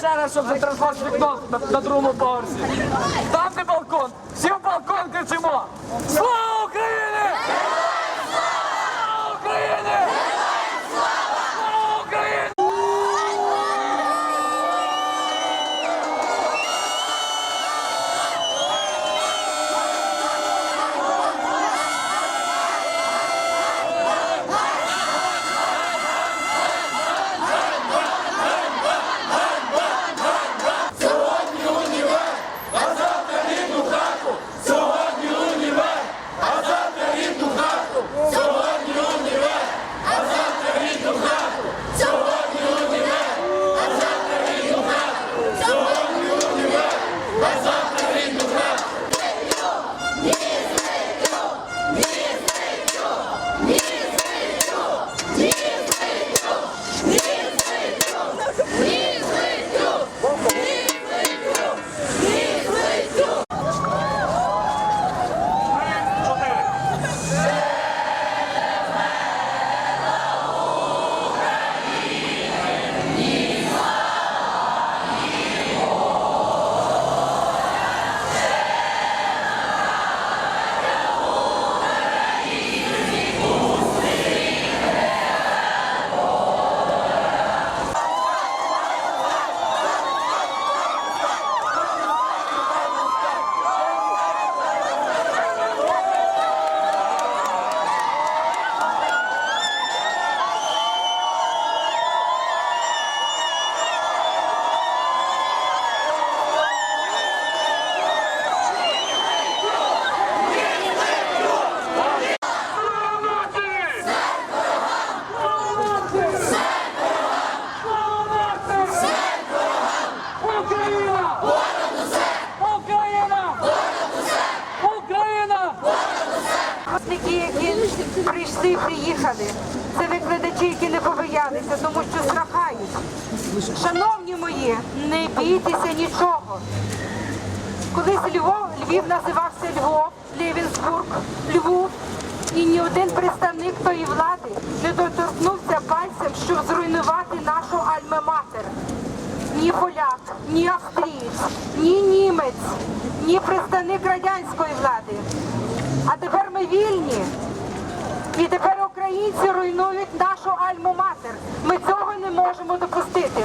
ще раз, щоб затряслось вікно на, на другому поверсі. Там де балкон. Всі в балкон кричимо. Слава Україні! Україна! Україна! Україна! Випускники, які прийшли, приїхали. Це викладачі, які не побоялися, тому що страхають. Шановні мої, не бійтеся нічого. Колись Львов, Львів називався Львов, Лєвінсбург, Львов, і ні один представник тої влади не доторкнувся пальцем, щоб зруйнувати нашу альма-матер. Ні поляк, ні австрієць, ні німець, ні представник радянської влади. А тепер ми вільні. І тепер українці руйнують нашу альму-матер. Ми цього не можемо допустити.